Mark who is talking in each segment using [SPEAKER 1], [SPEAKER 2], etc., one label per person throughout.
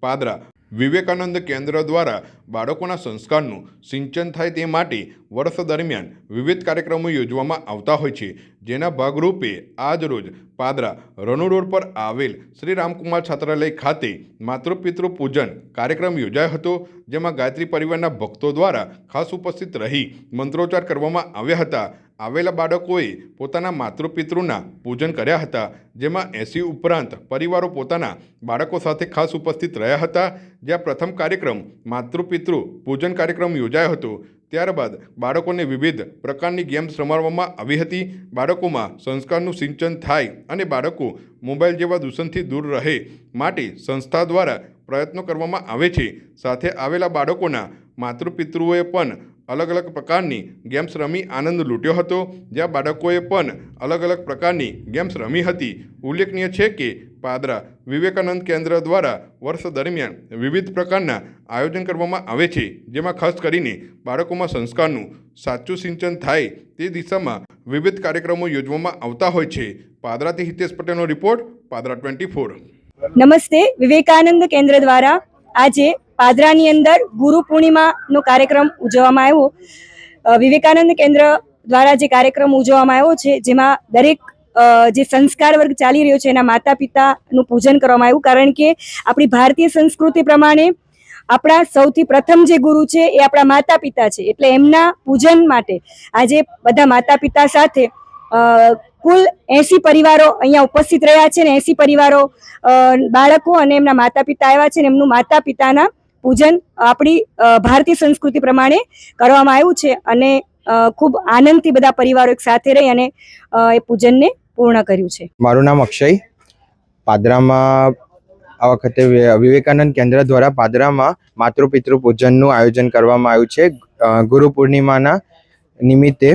[SPEAKER 1] પાદરા વિવેકાનંદ કેન્દ્ર દ્વારા બાળકોના સંસ્કારનું સિંચન થાય તે માટે વર્ષ દરમિયાન વિવિધ કાર્યક્રમો યોજવામાં આવતા હોય છે. જેના ભાગરૂપે આજરોજ પાદરા રનુ રોડ પર આવેલ શ્રી રામકુમાર છાત્રાલય ખાતે માતૃપિતૃ પૂજન કાર્યક્રમ યોજાયો હતો. જેમાં ગાયત્રી પરિવારના ભક્તો દ્વારા ખાસ ઉપસ્થિત રહી મંત્રોચ્ચાર કરવામાં આવ્યા હતા. આવેલા બાળકોએ પોતાના માતૃપિતૃના પૂજન કર્યા હતા. જેમાં એસી ઉપરાંત પરિવારો પોતાના બાળકો સાથે ખાસ ઉપસ્થિત રહ્યા હતા. જ્યાં પ્રથમ કાર્યક્રમ માતૃપિતૃ પૂજન કાર્યક્રમ યોજાયો હતો. ત્યારબાદ બાળકોને વિવિધ પ્રકારની ગેમ્સ રમાડવામાં આવી હતી. બાળકોમાં સંસ્કારનું સિંચન થાય અને બાળકો મોબાઈલ જેવા દૂષણથી દૂર રહે માટે સંસ્થા દ્વારા પ્રયત્નો કરવામાં આવે છે. સાથે આવેલા બાળકોના માતૃપિતૃઓએ પણ અલગ અલગ પ્રકારની ગેમ્સ રમી આનંદ લૂંટ્યો હતો. જ્યાં બાળકોએ પણ અલગ અલગ પ્રકારની ગેમ્સ રમી હતી. ઉલ્લેખનીય છે કે પાદરા વિવેકાનંદ કેન્દ્ર દ્વારા વર્ષ દરમિયાન વિવિધ પ્રકારના આયોજન કરવામાં આવે છે. જેમાં ખાસ કરીને બાળકોમાં સંસ્કારનું સાચું સિંચન થાય તે દિશામાં વિવિધ કાર્યક્રમો યોજવામાં આવતા હોય છે. પાદરાથી હિતેશ પટેલનો રિપોર્ટ પાદરા ટ્વેન્ટી
[SPEAKER 2] નમસ્તે. વિવેકાનંદ કેન્દ્ર દ્વારા આજે પાદરાની અંદર ગુરુ પૂર્ણિમાનો કાર્યક્રમ ઉજવવામાં આવ્યો. વિવેકાનંદ કેન્દ્ર દ્વારા જે કાર્યક્રમ ઉજવવામાં આવ્યો છે, જેમાં દરેક જે સંસ્કાર વર્ગ ચાલી રહ્યો છે, એના માતા પિતાનું પૂજન કરવામાં આવ્યું. કારણ કે આપણી ભારતીય સંસ્કૃતિ પ્રમાણે આપણા સૌથી પ્રથમ જે ગુરુ છે, એ આપણા માતા પિતા છે. એટલે એમના પૂજન માટે આજે બધા માતા પિતા સાથે કુલ એસી પરિવારો અહીંયા ઉપસ્થિત રહ્યા છે ને એસી પરિવારો બાળકો અને એમના માતા પિતા આવ્યા છે ને એમનું માતા પિતાના પૂજન આપણી ભારતીય સંસ્કૃતિ પ્રમાણે કરવામાં આવ્યું છે અને ખૂબ આનંદથી બધા પરિવારો એક સાથે રહી અને એ પૂજનને પૂર્ણ કર્યું છે.
[SPEAKER 3] મારું નામ અક્ષય. પાદરામાં આ વખતે વિવેકાનંદ કેન્દ્ર દ્વારા પાદરામાં માતૃપિતૃ પૂજનનું આયોજન કરવામાં આવ્યું છે. ગુરુ પૂર્ણિમાના નિમિત્તે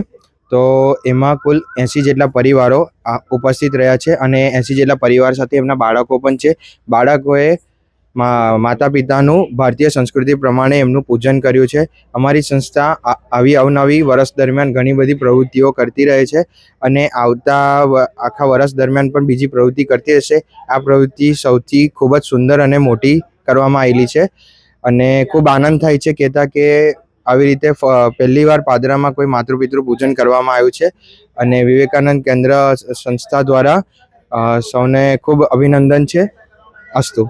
[SPEAKER 3] તો એમાં કુલ એંસી જેટલા પરિવારો ઉપસ્થિત રહ્યા છે અને એંસી જેટલા પરિવાર સાથે એમના બાળકો પણ છે. બાળકોએ માતા પિતાનું ભારતીય સંસ્કૃતિ પ્રમાણે એમનું પૂજન કર્યું છે. અમારી સંસ્થા આવી અવનવી વર્ષ દરમિયાન ઘણી બધી પ્રવૃત્તિઓ કરતી રહે છે અને આવતા આખા વર્ષ દરમિયાન પણ બીજી પ્રવૃત્તિ કરતી રહેશે આ પ્રવૃત્તિ સૌથી ખૂબ જ સુંદર અને મોટી કરવામાં આવેલી છે અને ખૂબ આનંદ થાય છે કહેતા કે આવી રીતે પહેલી વાર પાદરામાં કોઈ માતૃપિતૃ પૂજન કરવામાં આવ્યું છે અને વિવેકાનંદ કેન્દ્ર સંસ્થા દ્વારા સૌને ખૂબ અભિનંદન છે. અસ્તુ.